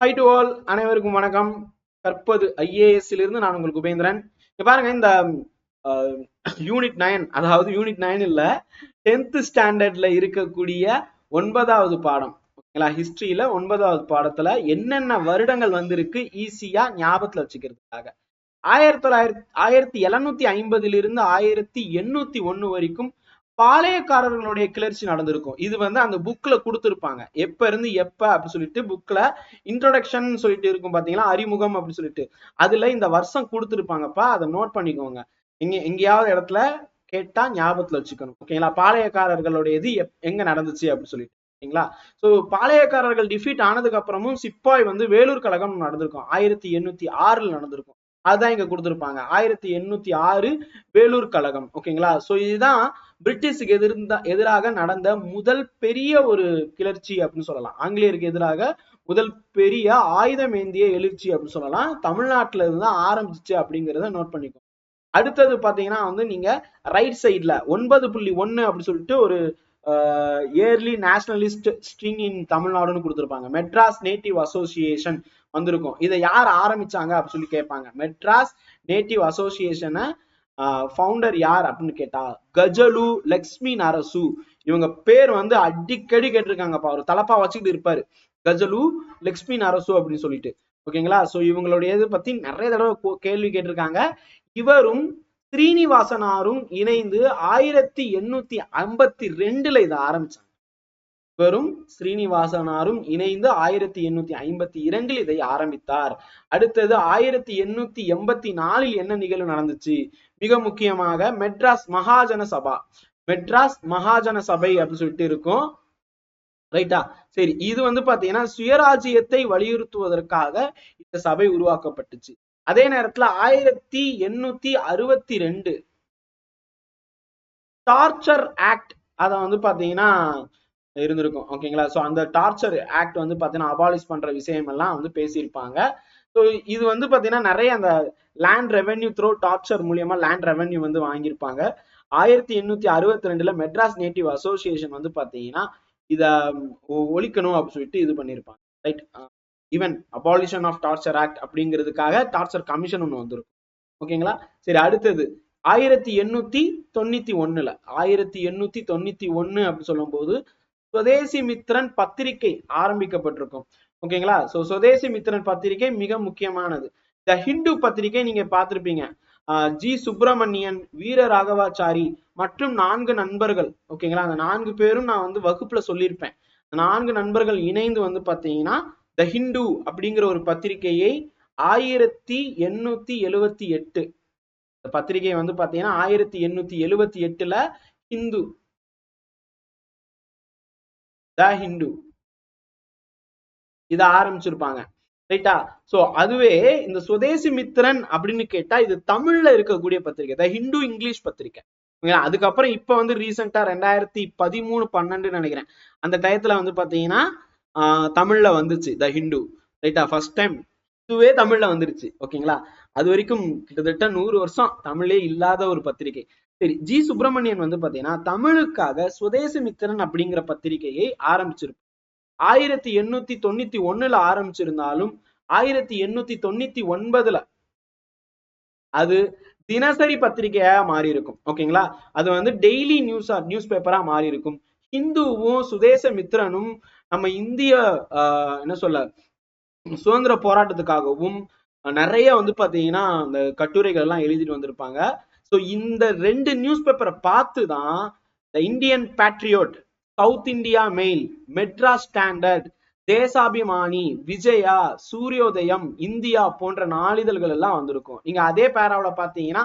High to all அனைவருக்கும் வணக்கம். கற்பது ஐஏஎஸ் இருந்து நான் உங்களுக்கு உபேந்திரன் இங்க பாருங்க இந்த யூனிட் நைன் அதாவது யூனிட் நைன் இல்ல டென்த் ஸ்டாண்டர்ட்ல இருக்கக்கூடிய ஒன்பதாவது பாடம். ஓகேங்களா? ஹிஸ்டரியில ஒன்பதாவது பாடத்துல என்னென்ன வருடங்கள் வந்திருக்கு ஈஸியா ஞாபகத்துல வச்சுக்கிறதுக்காக. ஆயிரத்தி தொள்ளாயிரத்தி ஆயிரத்தி எழுநூத்தி ஐம்பதுல இருந்து ஆயிரத்தி எண்ணூத்தி ஒண்ணு வரைக்கும் பாளையக்காரர்களுடைய கிளர்ச்சி நடந்திருக்கும். இது வந்து அந்த புக்ல கொடுத்துருப்பாங்க. எப்ப இருந்து எப்ப அப்படின்னு சொல்லிட்டு புக்ல இன்ட்ரோடக்ஷன் சொல்லிட்டு இருக்கும் பாத்தீங்களா? அறிமுகம் அப்படின்னு சொல்லிட்டு. அதுல இந்த வருஷம் கொடுத்துருப்பாங்கப்பா. அதை நோட் பண்ணிக்கோங்க. இங்க எங்கேயாவது இடத்துல கேட்டா ஞாபகத்துல வச்சுக்கணும். ஓகேங்களா பாளையக்காரர்களுடைய இது எப்- எங்க நடந்துச்சு அப்படின்னு சொல்லிட்டு. ஓகேங்களா ஸோ பாளையக்காரர்கள் டிஃபீட் ஆனதுக்கு அப்புறமும் சிப்பாய் வந்து வேலூர் கழகம் நடந்திருக்கும். ஆயிரத்தி எண்ணூத்தி ஆறுல நடந்திருக்கும். அதுதான் இங்க கொடுத்துருப்பாங்க. ஆயிரத்தி எண்ணூத்தி ஆறு வேலூர் கழகம். ஓகேங்களா சோ இதுதான் பிரிட்டிஷுக்கு எதிர்ந்த எதிராக நடந்த முதல் பெரிய ஒரு கிளர்ச்சி அப்படின்னு சொல்லலாம். ஆங்கிலேயருக்கு எதிராக முதல் பெரிய ஆயுதம் ஏந்திய எழுச்சி அப்படின்னு சொல்லலாம். தமிழ்நாட்டுல இருந்து தான் ஆரம்பிச்சிச்சு அப்படிங்கிறத நோட் பண்ணிக்கோ அடுத்தது பாத்தீங்கன்னா வந்து நீங்க ரைட் சைட்ல ஒன்பது புள்ளி ஒன்னு அப்படின்னு சொல்லிட்டு ஒரு இயர்லி நேஷனலிஸ்ட் ஸ்ட்ரிங் இன் தமிழ்நாடுன்னு கொடுத்துருப்பாங்க. மெட்ராஸ் நேட்டிவ் அசோசியேஷன் வந்திருக்கும். இதை யார் ஆரம்பிச்சாங்க அப்படின்னு சொல்லி கேட்பாங்க. மெட்ராஸ் நேட்டிவ் அசோசியேஷனை ஃபவுண்டர் யார் அப்படின்னு கேட்டா கஜலு லக்ஷ்மி நரசு இவங்க பேர் வந்து அடிக்கடி கேட்டிருக்காங்கப்பா ஒரு தலப்பா வச்சுக்கிட்டு இருப்பாரு. கஜலு லக்ஷ்மி நரசு அப்படின்னு சொல்லிட்டு. ஓகேங்களா? ஸோ இவங்களுடைய இது பத்தி நிறைய தடவை கேள்வி கேட்டிருக்காங்க. இவரும் ஸ்ரீனிவாசனாரும் இணைந்து ஆயிரத்தி எண்ணூத்தி ஐம்பத்தி ரெண்டுல இதை ஆரம்பிச்சாங்க. இவரும் ஸ்ரீனிவாசனாரும் இணைந்து ஆயிரத்தி எண்ணூத்தி ஐம்பத்தி இரண்டில் இதை ஆரம்பித்தார். அடுத்தது ஆயிரத்தி எண்ணூத்தி எண்பத்தி நாலில் என்ன நிகழ்வு நடந்துச்சு? மிக முக்கியமாக மெட்ராஸ் மகாஜன சபா. மெட்ராஸ் மகாஜன சபை அப்படின்னு சொல்லிட்டு இருக்கும். ரைட்டா? சரி இது வந்து பாத்தீங்கன்னா சுயராஜ்யத்தை வலியுறுத்துவதற்காக இந்த சபை உருவாக்கப்பட்டுச்சு. அதே நேரத்துல ஆயிரத்தி எண்ணூத்தி அறுபத்தி ரெண்டு டார்ச்சர் ஆக்ட் அத வந்து பாத்தீங்கன்னா இருந்திருக்கும். ஓகேங்களா ஸோ அந்த டார்ச்சர் ஆக்ட் வந்து பார்த்தீங்கன்னா அபாலிஷ் பண்ற விஷயம் எல்லாம் வந்து பேசியிருப்பாங்க. ஸோ இது வந்து பார்த்தீங்கன்னா நிறைய அந்த லேண்ட் ரெவென்யூ த்ரோ டார்ச்சர் மூலியமா லேண்ட் ரெவென்யூ வந்து வாங்கியிருப்பாங்க. ஆயிரத்தி எண்ணூத்தி அறுபத்தி ரெண்டுல மெட்ராஸ் நேட்டிவ் அசோசியேஷன் வந்து பார்த்தீங்கன்னா இதை ஒழிக்கணும் அப்படின்னு சொல்லிட்டு இது பண்ணியிருப்பாங்க. Right even abolition of torture act அப்படிங்கிறதுக்காக டார்ச்சர் கமிஷன் ஒன்று வந்திருக்கும். ஓகேங்களா சரி அடுத்தது. ஆயிரத்தி எண்ணூத்தி தொண்ணூத்தி ஒண்ணுல ஆயிரத்தி எண்ணூத்தி தொண்ணூத்தி ஒன்னு அப்படின்னு சொல்லும்போது சுதேசி மித்ரன் பத்திரிகை ஆரம்பிக்கப்பட்டிருக்கும். ஓகேங்களா? சோ சுதேசி மித்ரன் பத்திரிகை மிக முக்கியமானது. த ஹிந்து பத்திரிகை நீங்க பார்த்திருப்பீங்க. ஜி சுப்பிரமணியன் வீர ராகவாச்சாரி மற்றும் நான்கு நண்பர்கள். ஓகேங்களா? அந்த நான்கு பேரும் நான் வந்து வகுப்புல சொல்லியிருப்பேன். நான்கு நண்பர்கள் இணைந்து வந்து பாத்தீங்கன்னா த ஹிந்து அப்படிங்கிற ஒரு பத்திரிகையை ஆயிரத்தி எண்ணூத்தி எழுவத்தி எட்டு. இந்த பத்திரிகை வந்து பாத்தீங்கன்னா ஆயிரத்தி எண்ணூத்தி எழுவத்தி எட்டுல ஹிந்து த ஹிந்து. இத ஆரம்பிச்சிருப்பாங்க. ரைட்டா சோ அதுவே இந்த சுதேசி மித்திரன் அப்படின்னு கேட்டா இது தமிழ்ல இருக்கக்கூடிய பத்திரிகை த ஹிந்து இங்கிலீஷ் பத்திரிகை அதுக்கப்புறம் இப்ப வந்து ரீசெண்டா ரெண்டாயிரத்தி பதிமூணு பன்னெண்டுன்னு நினைக்கிறேன். அந்த டயத்துல வந்து பாத்தீங்கன்னா ஆஹ் தமிழ்ல வந்துச்சு த ஹிந்து ரைட்டா ஃபர்ஸ்ட் டைம் இதுவே தமிழ்ல வந்துருச்சு. ஓகேங்களா? அது வரைக்கும் கிட்டத்தட்ட நூறு வருஷம் தமிழே இல்லாத ஒரு பத்திரிகை சரி ஜி சுப்பிரமணியன் வந்து பாத்தீங்கன்னா தமிழுக்காக சுதேசமித்திரன் அப்படிங்கிற பத்திரிகையை ஆரம்பிச்சிருப்பார் ஆயிரத்தி எண்ணூத்தி தொண்ணூத்தி ஒண்ணுல ஆரம்பிச்சிருந்தாலும் ஆயிரத்தி எண்ணூத்தி தொண்ணூத்தி ஒன்பதுல அது தினசரி பத்திரிகையா மாறி இருக்கும் ஓகேங்களா? அது வந்து டெய்லி நியூஸா நியூஸ் பேப்பரா மாறி இருக்கும் ஹிந்துவும் சுதேச மித்ரனும் நம்ம இந்திய ஆஹ், என்ன சொல்ல சுதந்திர போராட்டத்துக்காகவும் நிறைய வந்து பாத்தீங்கன்னா அந்த கட்டுரைகள் எல்லாம் எழுதிட்டு வந்திருப்பாங்க. ஸோ இந்த ரெண்டு நியூஸ் பேப்பரை பார்த்து தான் the Indian patriot south India mail Madras standard Desabhimani Vijaya Suryodayam India போன்ற நாளிதழ்கள் எல்லாம் வந்திருக்கும். நீங்க அதே பேராவில் பார்த்தீங்கன்னா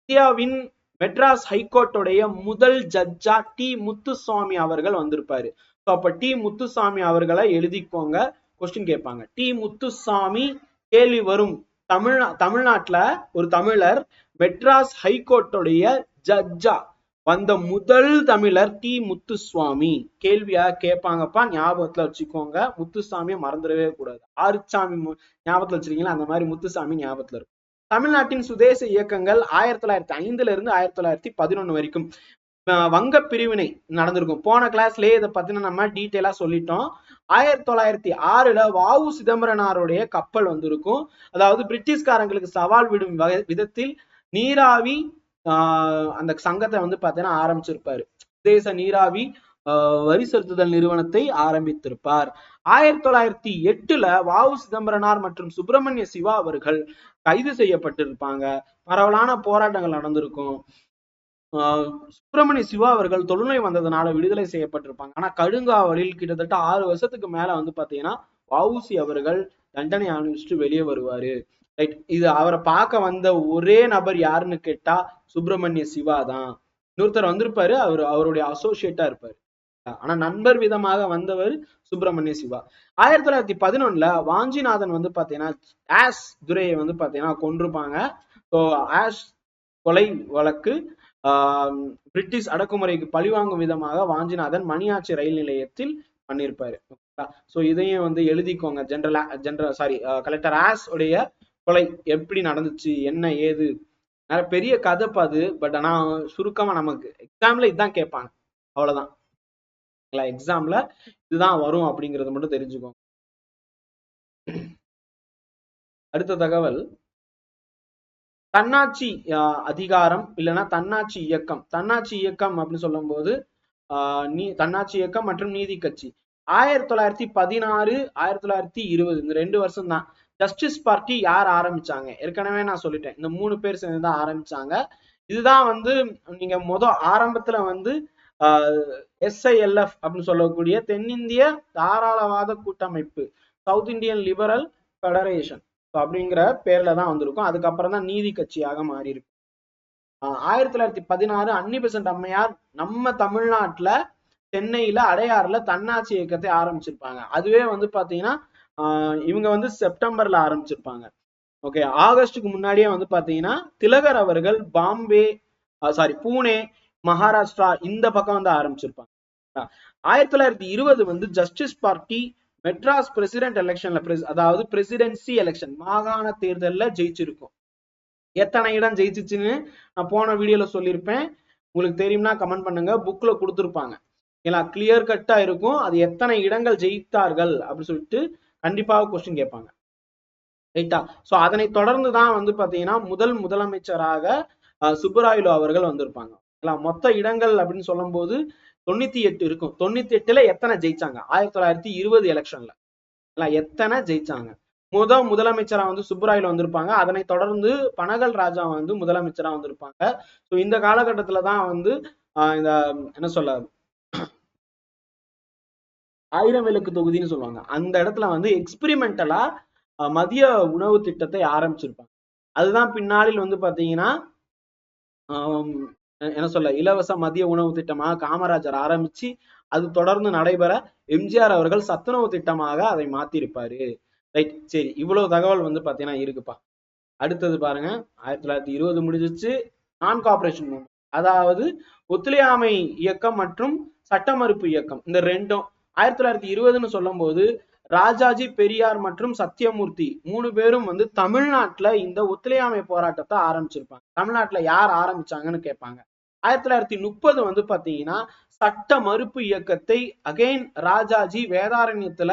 இந்தியாவின் மெட்ராஸ் ஹைகோர்ட்டுடைய முதல் ஜட்ஜா டி முத்துசுவாமி அவர்கள் வந்திருப்பாரு. ஸோ அப்ப டி முத்துசாமி அவர்களை எழுதிக்கோங்க. கொஸ்டின் கேட்பாங்க. டி முத்துசாமி கேள்வி வரும். தமிழ் தமிழ்நாட்டில் ஒரு தமிழர் மெட்ராஸ் ஹைகோர்ட்டுடைய ஜட்ஜா. வந்த முதல் தமிழர் டி. முத்துசுவாமி. கேள்வியா கேட்பாங்கப்பா ஞாபகத்துல வச்சுக்கோங்க. முத்துசாமியை மறந்துடவே கூடாது. ஆறுசாமி ஞாபகத்துல வச்சிருக்கீங்களா? அந்த மாதிரி முத்துசாமி ஞாபகத்துல இருக்கும். தமிழ்நாட்டின் சுதேச இயக்கங்கள் ஆயிரத்தி தொள்ளாயிரத்தி ஐந்துல இருந்து ஆயிரத்தி தொள்ளாயிரத்தி பதினொன்னு வரைக்கும் வங்க பிரிவினை நடந்திருக்கும். போன கிளாஸ்லயே இதை பத்தின நம்ம டீட்டெயிலா சொல்லிட்டோம். ஆயிரத்தி தொள்ளாயிரத்தி ஆறுல வாவு சிதம்பரனாருடைய கப்பல் வந்திருக்கும். அதாவது பிரிட்டிஷ்காரங்களுக்கு சவால் விடும் வகை விதத்தில் நீராவி ஆஹ் அந்த சங்கத்தை வந்து பாத்தீங்கன்னா ஆரம்பிச்சிருப்பாரு. தேச நீராவி ஆஹ் வரி செலுத்துதல் நிறுவனத்தை ஆரம்பித்திருப்பார். ஆயிரத்தி தொள்ளாயிரத்தி எட்டுல வாவு சிதம்பரனார் மற்றும் சுப்பிரமணிய சிவா அவர்கள் கைது செய்யப்பட்டிருப்பாங்க. பரவலான போராட்டங்கள் நடந்திருக்கும். ஆஹ் சுப்பிரமணிய சிவா அவர்கள் தொழுநோய் வந்ததுனால விடுதலை செய்யப்பட்டிருப்பாங்க. ஆனா கடுங்காவலில் கிட்டத்தட்ட ஆறு வருஷத்துக்கு மேல வந்து பாத்தீங்கன்னா வவுசி அவர்கள் தண்டனை அனுபவிச்சுட்டு வெளியே வருவாரு. ரைட் இது அவரை பார்க்க வந்த ஒரே நபர் யாருன்னு கேட்டா சுப்பிரமணிய சிவா தான். இன்னொருத்தர் வந்திருப்பாரு அவர் அவருடைய அசோசியேட்டா இருப்பாரு. ஆனா நண்பர் விதமாக வந்தவர் சுப்பிரமணிய சிவா. ஆயிரத்தி தொள்ளாயிரத்தி பதினொன்னுல வாஞ்சிநாதன் வந்து பாத்தீங்கன்னா ஆஸ் துரையை வந்து பாத்தீங்கன்னா கொண்டிருப்பாங்க ஸோ ஆஷ் கொலை வழக்கு ஆஹ் பிரிட்டிஷ் அடக்குமுறைக்கு பழிவாங்கும் விதமாக வாஞ்சிநாதன் மணியாச்சி ரயில் நிலையத்தில் பண்ணியிருப்பாரு. ஸோ இதையும் வந்து எழுதிக்கோங்க general general sorry collector Ashe உடைய கொலை எப்படி நடந்துச்சு என்ன ஏது? நிறைய பெரிய கதை அது பட் ஆனா சுருக்கமா நமக்கு எக்ஸாம்ல இதுதான் கேட்பாங்க. அவ்வளவுதான். எக்ஸாம்ல இதுதான் வரும் அப்படிங்கறது மட்டும் தெரிஞ்சுக்கோங்க. அடுத்த தகவல். தன்னாட்சி அதிகாரம் இல்லைன்னா தன்னாட்சி இயக்கம். தன்னாட்சி இயக்கம் அப்படின்னு சொல்லும் போது ஆஹ் நீ தன்னாட்சி இயக்கம் மற்றும் நீதி கட்சி. ஆயிரத்தி தொள்ளாயிரத்தி பதினாறு ஆயிரத்தி தொள்ளாயிரத்தி இருபது இந்த ரெண்டு வருஷம் தான் ஜஸ்டிஸ் பார்ட்டி யார் ஆரம்பிச்சாங்க? ஏற்கனவே நான் சொல்லிட்டேன். இந்த மூணு பேர் சேர்ந்து தான் ஆரம்பிச்சாங்க. இதுதான் வந்து நீங்க முத ஆரம்பத்துல வந்து எஸ்ஐஎல்எஃப் அப்படின்னு சொல்லக்கூடிய தென்னிந்திய தாராளவாத கூட்டமைப்பு சவுத் இந்தியன் லிபரல் ஃபெடரேஷன் அப்படிங்கிற பேர்ல தான் வந்திருக்கும். அதுக்கப்புறம் தான் நீதி கட்சியாக மாறி இருக்கும் ஆயிரத்தி தொள்ளாயிரத்தி பதினாறு அன்னிபெசன்ட் அம்மையார் நம்ம தமிழ்நாட்டுல சென்னையில அடையாறுல தன்னாட்சி இயக்கத்தை ஆரம்பிச்சிருப்பாங்க. அதுவே வந்து பாத்தீங்கன்னா இவங்க வந்து செப்டம்பர்ல ஆரம்பிச்சிருப்பாங்க. ஓகே ஆகஸ்டுக்கு முன்னாடியே வந்து பாத்தீங்கன்னா திலகர் அவர்கள் பாம்பே சாரி பூனே மகாராஷ்டிரா இந்த பக்கம் வந்து ஆரம்பிச்சிருப்பாங்க. ஆயிரத்தி தொள்ளாயிரத்தி இருபது வந்து ஜஸ்டிஸ் பார்ட்டி மெட்ராஸ் பிரசிடென்ட் எலெக்ஷன்ல அதாவது பிரசிடென்சி எலெக்ஷன் மாகாண தேர்தலில் ஜெயிச்சிருக்கும். எத்தனை இடம் ஜெயிச்சிச்சுன்னு நான் போன வீடியோல சொல்லியிருப்பேன். உங்களுக்கு தெரியும்னா கமெண்ட் பண்ணுங்க. புக்ல கொடுத்துருப்பாங்க. ஏன்னா கிளியர் கட்டா இருக்கும். அது எத்தனை இடங்கள் ஜெயித்தார்கள் அப்படின்னு சொல்லிட்டு கண்டிப்பாக கொஸ்டின் கேட்பாங்க. ரைட்டா? சோ அதனை தொடர்ந்து தான் வந்து பாத்தீங்கன்னா முதல் முதலமைச்சராக சுப்புராயுலு அவர்கள் வந்திருப்பாங்க. மொத்த இடங்கள் அப்படின்னு சொல்லும் போது தொண்ணூத்தி எட்டு இருக்கும். தொண்ணூத்தி எட்டுல எத்தனை ஜெயிச்சாங்க? ஆயிரத்தி தொள்ளாயிரத்தி இருபது எலெக்ஷன்ல எத்தனை ஜெயிச்சாங்க? முத முதலமைச்சரா வந்து சுப்பராயல் வந்திருப்பாங்க. அதனை தொடர்ந்து பனகல் ராஜா வந்து முதலமைச்சரா வந்திருப்பாங்க. ஸோ இந்த காலகட்டத்துல தான் வந்து இந்த என்ன சொல்ல ஆயிரம் விளக்கு தொகுதின்னு சொல்லுவாங்க. அந்த இடத்துல வந்து எக்ஸ்பிரிமெண்டலா மதிய உணவு திட்டத்தை ஆரம்பிச்சிருப்பாங்க. அதுதான் பின்னாளில் வந்து பாத்தீங்கன்னா என்ன சொல்ல இலவச மதிய உணவு திட்டமாக காமராஜர் ஆரம்பிச்சு அது தொடர்ந்து நடைபெற எம்ஜிஆர் அவர்கள் சத்துணவு திட்டமாக அதை மாத்திருப்பாரு. ரைட் சரி இவ்வளவு தகவல் வந்து பாத்தீங்கன்னா இருக்குப்பா. அடுத்தது பாருங்க ஆயிரத்தி தொள்ளாயிரத்தி இருபது முடிஞ்சிச்சு. நான் கார்பரேஷன் அதாவது ஒத்துழையாமை இயக்கம் மற்றும் சட்ட மறுப்பு இயக்கம் இந்த ரெண்டும் ஆயிரத்தி தொள்ளாயிரத்தி இருபதுன்னு சொல்லும் போது ராஜாஜி பெரியார் மற்றும் சத்தியமூர்த்தி மூணு பேரும் வந்து தமிழ்நாட்டுல இந்த ஒத்துழையாமை போராட்டத்தை ஆரம்பிச்சிருப்பாங்க. தமிழ்நாட்டுல யார் ஆரம்பிச்சாங்கன்னு கேட்பாங்க. ஆயிரத்தி தொள்ளாயிரத்தி முப்பது வந்து பாத்தீங்கன்னா சட்ட மறுப்பு இயக்கத்தை அகைன் ராஜாஜி வேதாரண்யத்துல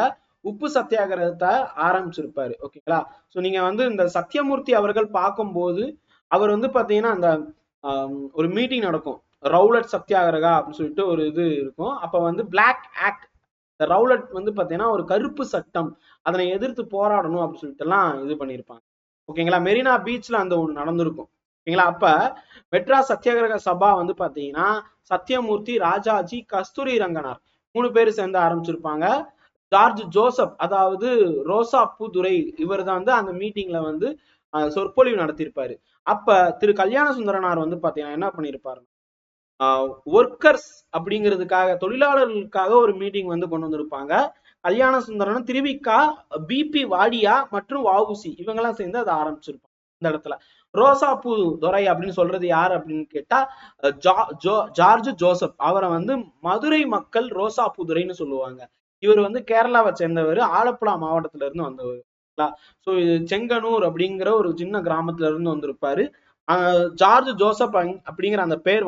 உப்பு சத்தியாகிரகத்தை ஆரம்பிச்சிருப்பாரு. ஓகேங்களா? சோ நீங்க வந்து இந்த சத்தியமூர்த்தி அவர்கள் பார்க்கும்போது அவர் வந்து பாத்தீங்கன்னா அந்த ஒரு மீட்டிங் நடக்கும். ரவுலட் சத்தியாகிரகா அப்படின்னு சொல்லிட்டு ஒரு இது இருக்கும். அப்ப வந்து பிளாக் ஆக்ட் இந்த ரவுலட் வந்து பாத்தீங்கன்னா ஒரு கருப்பு சட்டம். அதனை எதிர்த்து போராடணும் அப்படின்னு சொல்லிட்டு எல்லாம் இது பண்ணியிருப்பாங்க. ஓகேங்களா மெரினா பீச்ல அந்த ஒண்ணு நடந்திருக்கும். ஓகேங்களா அப்ப மெட்ராஸ் சத்தியாகிரக சபா வந்து பாத்தீங்கன்னா சத்தியமூர்த்தி ராஜாஜி கஸ்தூரி ரங்கனார் மூணு பேர் சேர்ந்து ஆரம்பிச்சிருப்பாங்க. ஜார்ஜ் ஜோசப் அதாவது ரோசா பூதுரை இவர் தான் வந்து அந்த மீட்டிங்ல வந்து சொற்பொழிவு நடத்தியிருப்பாரு. அப்ப திரு கல்யாண சுந்தரனார் வந்து பாத்தீங்கன்னா என்ன பண்ணிருப்பாரு ஒர்க்கர்ஸ் அப்படிங்கிறதுக்காக தொழிலாளர்களுக்காக ஒரு மீட்டிங் வந்து கொண்டு வந்திருப்பாங்க. கல்யாண சுந்தரன் திருவிக்கா பிபி வாடியா மற்றும் வவுசி இவங்கெல்லாம் சேர்ந்து அதை ஆரம்பிச்சிருப்பாங்க இந்த இடத்துல. ரோசா பூ துரை அப்படின்னு சொல்றது யார் அப்படின்னு கேட்டா ஜார்ஜ் ஜோசப். அவரை வந்து மதுரை மக்கள் ரோசா பூதுரைன்னு சொல்லுவாங்க. இவர் வந்து கேரளாவை சேர்ந்தவர் ஆலப்புழா மாவட்டத்துல இருந்து வந்தவர் சோ இது செங்கனூர் அப்படிங்கிற ஒரு சின்ன கிராமத்துல இருந்து வந்திருப்பாரு. ஜார்ஜ் ஜோசப் அப்படிங்கிற அந்த பேர்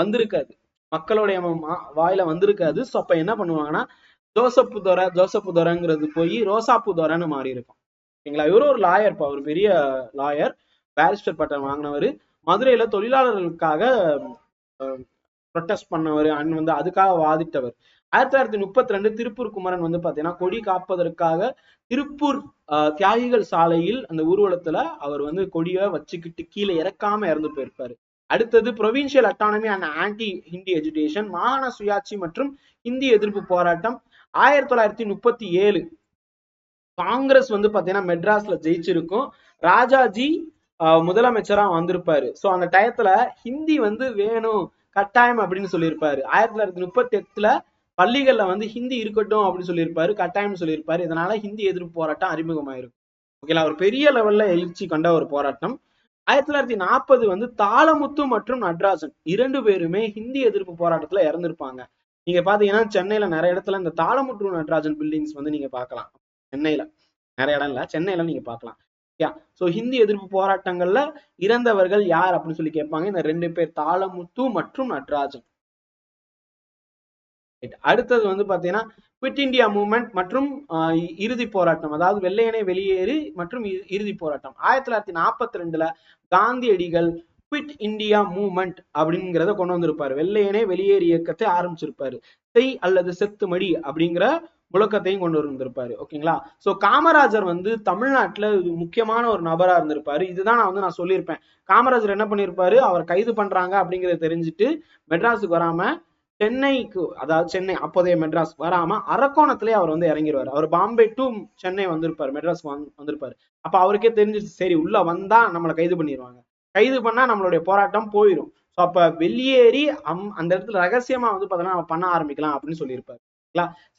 வந்திருக்காது. மக்களுடைய வாயில வந்திருக்காது. ஸோ அப்ப என்ன பண்ணுவாங்கன்னா ஜோசப்பு துறை ஜோசப்பு துறைங்கிறது போய் ரோசாப்பு துறைன்னு மாறி இருக்கும் ஓகேங்களா? இவரும் ஒரு லாயர் அவர் பெரிய லாயர் பேரிஸ்டர் பட்டம் வாங்கினவர். மதுரையில தொழிலாளர்களுக்காக ப்ரொட்டஸ்ட் பண்ணவர் அண்ட் வந்து அதுக்காக வாதிட்டவர். ஆயிரத்தி தொள்ளாயிரத்தி முப்பத்தி ரெண்டு திருப்பூர் குமரன் வந்து பாத்தீங்கன்னா கொடி காப்பதற்காக திருப்பூர் ஆஹ், தியாகிகள் சாலையில் அந்த ஊர்வலத்துல அவர் வந்து கொடியை வச்சுக்கிட்டு கீழே இறக்காம இறந்து போயிருப்பாரு. அடுத்தது provincial autonomy and anti Hindi education மாகாண சுயாட்சி மற்றும் இந்தி எதிர்ப்பு போராட்டம். ஆயிரத்தி தொள்ளாயிரத்தி முப்பத்தி ஏழு காங்கிரஸ் வந்து பாத்தீங்கன்னா மெட்ராஸ்ல ஜெயிச்சிருக்கும். ராஜாஜி ஆஹ், முதலமைச்சரா வந்திருப்பாரு. சோ அந்த டயத்துல ஹிந்தி வந்து வேணும் கட்டாயம் அப்படின்னு சொல்லியிருப்பாரு. ஆயிரத்தி தொள்ளாயிரத்தி முப்பத்தி எட்டுல பள்ளிகள்ல வந்து ஹிந்தி இருக்கட்டும் அப்படின்னு சொல்லியிருப்பாரு கட்டாயம் சொல்லியிருப்பாரு. இதனால ஹிந்தி எதிர்ப்பு போராட்டம் அறிமுகமாயிருக்கும் ஓகேங்களா ஒரு பெரிய லெவல்ல எழுச்சி கண்ட ஒரு போராட்டம். ஆயிரத்தி தொள்ளாயிரத்தி நாற்பது வந்து தாளமுத்து மற்றும் நட்ராஜன் இரண்டு பேருமே ஹிந்தி எதிர்ப்பு போராட்டத்துல இறந்திருப்பாங்க. நீங்க பாத்தீங்கன்னா சென்னையில நிறைய இடத்துல இந்த தாளமுத்து நடராஜன் பில்டிங்ஸ் வந்து நீங்க பார்க்கலாம் சென்னையில. நிறைய இடம் இல்ல. சென்னையில நீங்க பார்க்கலாம் யா சோ ஹிந்தி எதிர்ப்பு போராட்டங்கள்ல இறந்தவர்கள் யார் அப்படின்னு சொல்லி கேட்பாங்க. இந்த ரெண்டு பேர் தாளமுத்து மற்றும் நட்ராஜன். அடுத்தது வந்து பாத்தீங்கன்னா குவிட் இந்தியா மூவ்மெண்ட் மற்றும் இறுதி போராட்டம். அதாவது வெள்ளையனே வெளியேறு மற்றும் இறுதி போராட்டம். ஆயிரத்தி தொள்ளாயிரத்தி நாற்பத்தி ரெண்டுல காந்தியடிகள் குவிட் இந்தியா மூவ்மெண்ட் அப்படிங்கிறத கொண்டு வந்திருப்பாரு. வெள்ளையனே வெளியேறு இயக்கத்தை ஆரம்பிச்சிருப்பாரு. செய் அல்லது செத்து மடி அப்படிங்கிற முழக்கத்தையும் கொண்டு வந்திருப்பாரு. ஓகேங்களா? சோ காமராஜர் வந்து தமிழ்நாட்டுல முக்கியமான ஒரு நபரா இருந்திருப்பாரு. இதுதான் நான் வந்து நான் சொல்லியிருப்பேன். காமராஜர் என்ன பண்ணியிருப்பாரு அவர் கைது பண்றாங்க அப்படிங்கறத தெரிஞ்சுட்டு மெட்ராஸுக்கு வராம சென்னைக்கு அதாவது சென்னை அப்போதைய மெட்ராஸ் வராம அரக்கோணத்திலே அவர் வந்து இறங்கிடுவார் அவர் பாம்பே டு சென்னை வந்திருப்பார் மெட்ராஸ் வந்திருப்பாரு. அப்ப அவருக்கே தெரிஞ்சிச்சு சரி உள்ள வந்தா நம்மளை கைது பண்ணிடுவாங்க கைது பண்ணா நம்மளுடைய போராட்டம் போயிடும் ஸோ அப்ப வெளியேறி அம் அந்த இடத்துல ரகசியமா வந்து பார்த்தோன்னா நம்ம பண்ண ஆரம்பிக்கலாம் அப்படின்னு சொல்லியிருப்பாரு.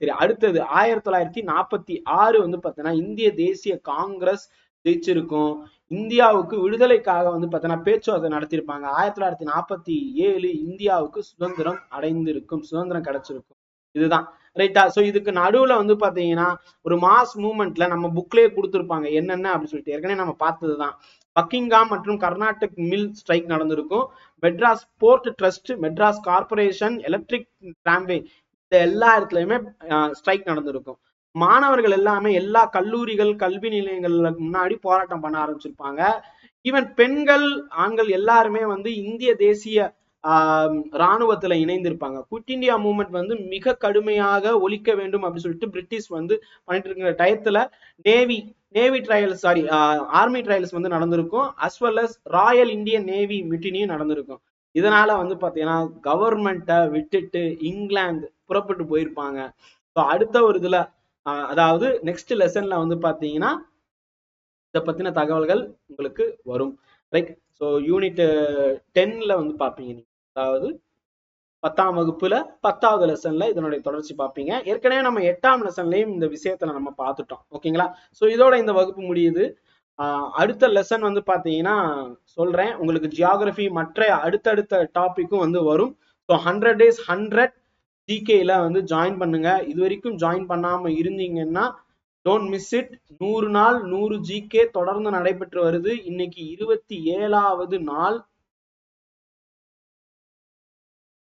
சரி அடுத்தது ஆயிரத்தி தொள்ளாயிரத்தி நாற்பத்தி ஆறு வந்து பார்த்தோன்னா இந்திய தேசிய காங்கிரஸ் ஜெயிச்சிருக்கும். இந்தியாவுக்கு விடுதலைக்காக வந்து பார்த்தீங்கன்னா பேச்சுவார்த்தை நடத்தியிருப்பாங்க. ஆயிரத்தி தொள்ளாயிரத்தி நாற்பத்தி ஏழு இந்தியாவுக்கு சுதந்திரம் அடைந்திருக்கும். சுதந்திரம் கிடைச்சிருக்கும். இதுதான். ரைட்டா ஸோ இதுக்கு நடுவில் வந்து பார்த்தீங்கன்னா ஒரு மாஸ் மூமெண்ட்ல நம்ம புக்லேயே கொடுத்துருப்பாங்க. என்னென்ன அப்படின்னு சொல்லிட்டு ஏற்கனவே நம்ம பார்த்ததுதான். பக்கிங்காம் மற்றும் கர்நாடக் மில் ஸ்ட்ரைக் நடந்திருக்கும். Madras port trust Madras corporation electric tramway இந்த எல்லா இடத்துலயுமே ஸ்ட்ரைக் நடந்திருக்கும். மாணவர்கள் எல்லாமே எல்லா கல்லூரிகள் கல்வி நிலையங்கள்ல முன்னாடி போராட்டம் பண்ண ஆரம்பிச்சிருப்பாங்க. ஈவன் பெண்கள் ஆண்கள் எல்லாருமே வந்து இந்திய தேசிய ஆஹ் இணைந்திருப்பாங்க. குட் இந்தியா மூமெண்ட் வந்து மிக கடுமையாக ஒழிக்க வேண்டும் அப்படின்னு சொல்லிட்டு பிரிட்டிஷ் வந்து பண்ணிட்டு இருக்கிற டயத்துல navy navy trials sorry army trials வந்து நடந்திருக்கும். As well as royal Indian navy மிட்டினியும் நடந்திருக்கும். இதனால வந்து பாத்தீங்கன்னா கவர்மெண்ட்டை விட்டுட்டு இங்கிலாந்து புறப்பட்டு போயிருப்பாங்க. ஸோ அடுத்த ஒரு இதுல அதாவது நெக்ஸ்ட் லெசன்ல வந்து பாத்தீங்கன்னா இதை பத்தின தகவல்கள் உங்களுக்கு வரும். ரைட் ஸோ யூனிட் டென்ல வந்து பார்ப்பீங்க நீங்க. அதாவது பத்தாம் வகுப்புல பத்தாவது லெசன்ல இதனுடைய தொடர்ச்சி பார்ப்பீங்க ஏற்கனவே நம்ம எட்டாம் லெசன்லயும் இந்த விஷயத்துல நம்ம பார்த்துட்டோம் ஓகேங்களா ஸோ இதோட இந்த வகுப்பு முடியுது. அடுத்த லெசன் வந்து பாத்தீங்கன்னா சொல்றேன். உங்களுக்கு ஜியாகிரபி மற்ற அடுத்தடுத்த டாபிக்கும் வந்து வரும். ஸோ ஹண்ட்ரட் டேஸ் ஹண்ட்ரட் ஜிகேல வந்து ஜாயின் பண்ணுங்க. இது வரைக்கும் ஜாயின் பண்ணாம இருந்தீங்கன்னா டோன்ட் மிஸ் இட் நூறு நாள் நூறு ஜிகே தொடர்ந்து நடைபெற்று வருது. இன்னைக்கு இருபத்தி ஏழாவது நாள்.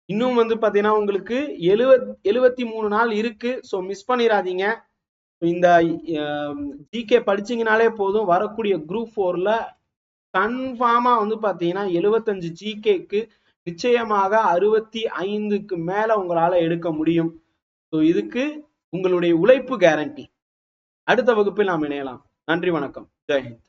இன்னும் வந்து பாத்தீங்கன்னா உங்களுக்கு எழுவத் எழுவத்தி மூணு நாள் இருக்கு. ஸோ மிஸ் பண்ணிடாதீங்க இந்த ஜிகே படிச்சீங்கனாலே போதும். வரக்கூடிய குரூப் ஃபோர்ல கன்ஃபார்மா வந்து பாத்தீங்கன்னா எழுவத்தஞ்சு ஜிகேக்கு நிச்சயமாக அறுபத்தி ஐந்துக்கு மேல உங்களால எடுக்க முடியும். ஸோ இதுக்கு உங்களுடைய உழைப்பு கேரண்டி அடுத்த வகுப்பில் நாம் இணையலாம். நன்றி வணக்கம். ஜெய்ஹிந்த்